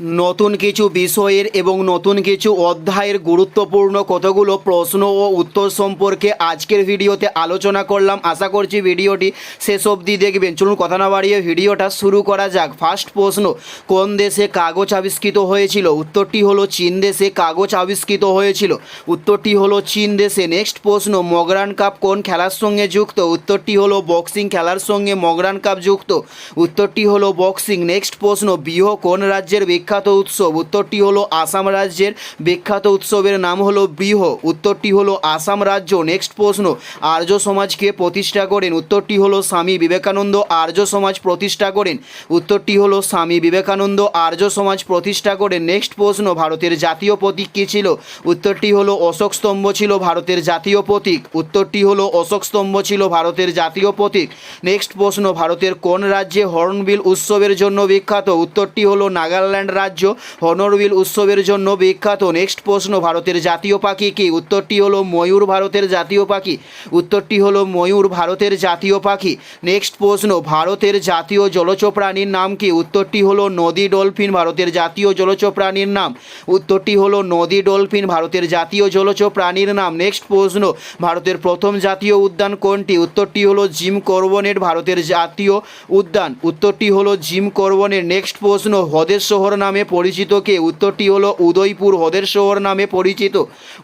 নতুন কিছু বিষয়ের এবং নতুন কিছু অধ্যায়ের গুরুত্বপূর্ণ কতগুলো প্রশ্ন ও উত্তর সম্পর্কে আজকের ভিডিওতে আলোচনা করলাম। আশা করছি ভিডিওটি শেষ অবধি দেখবেন। চলুন কথা না বাড়িয়ে ভিডিওটা শুরু করা যাক। ফার্স্ট প্রশ্ন, কোন দেশে কাগজ আবিষ্কৃত হয়েছিল? উত্তরটি হলো চীন দেশে কাগজ আবিষ্কৃত হয়েছিল। উত্তরটি হলো চীন দেশে। নেক্সট প্রশ্ন, মগরান কাপ কোন খেলার সঙ্গে যুক্ত? উত্তরটি হলো বক্সিং খেলার সঙ্গে মগরান কাপ যুক্ত। উত্তরটি হলো বক্সিং। নেক্সট প্রশ্ন, বিহ কোন রাজ্যের বিখ্যাত উৎসব। উত্তরটি হলো আসাম রাজ্যের বিখ্যাত উৎসবের নাম হলো বৃহ। উত্তরটি হলো আসাম রাজ্য। নেক্সট প্রশ্ন, আর্য সমাজকে প্রতিষ্ঠা করেন। উত্তরটি হলো স্বামী বিবেকানন্দ, আর্য সমাজ প্রতিষ্ঠা করেন। উত্তরটি হলো স্বামী বিবেকানন্দ, আর্য সমাজ প্রতিষ্ঠা করেন। নেক্সট প্রশ্ন, ভারতের জাতীয় প্রতীক কী ছিল? উত্তরটি হলো অশোক স্তম্ভ ছিল ভারতের জাতীয় প্রতীক। উত্তরটি হলো অশোক স্তম্ভ ছিল ভারতের জাতীয় প্রতীক। নেক্সট প্রশ্ন, ভারতের কোন রাজ্যে হর্নবিল উৎসবের জন্য বিখ্যাত? উত্তরটি হলো নাগাল্যান্ড রাজ্য হনরবিল উৎসবের জন্য বিখ্যাত। নেক্সট প্রশ্ন, ভারতের জাতীয় পাখি কি? উত্তরটি হলো ময়ূর ভারতের জাতীয় পাখি। উত্তরটি হলো ময়ূর ভারতের জাতীয় পাখি। নেক্সট প্রশ্ন, ভারতের জাতীয় জলচ প্রাণীর নাম কি? উত্তরটি হলো নদী ডলফিন ভারতের জাতীয় জলচ প্রাণীর নাম। উত্তরটি হলো নদী ডলফিন ভারতের জাতীয় জলচ প্রাণীর নাম। নেক্সট প্রশ্ন, ভারতের প্রথম জাতীয় উদ্যান কোনটি? উত্তরটি হলো জিম করবনেট ভারতের জাতীয় উদ্যান। উত্তরটি হলো জিম করবনের। নেক্সট প্রশ্ন, হ্রদের শহর নামে পরিচিত কে? উত্তরটি হলো উদয়পুর হ্রদের শহর নামে পরিচিত।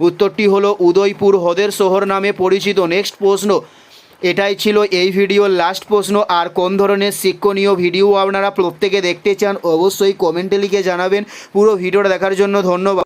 উত্তরটি হলো উদয়পুর হ্রদের শহর নামে পরিচিত। নেক্সট প্রশ্ন। এটাই ছিল এই ভিডিওর লাস্ট প্রশ্ন। আর কোন ধরনের শিক্ষণীয় ভিডিও আপনারা প্রত্যেকে দেখতে চান, অবশ্যই কমেন্টে লিখে জানাবেন। পুরো ভিডিওটা দেখার জন্য ধন্যবাদ।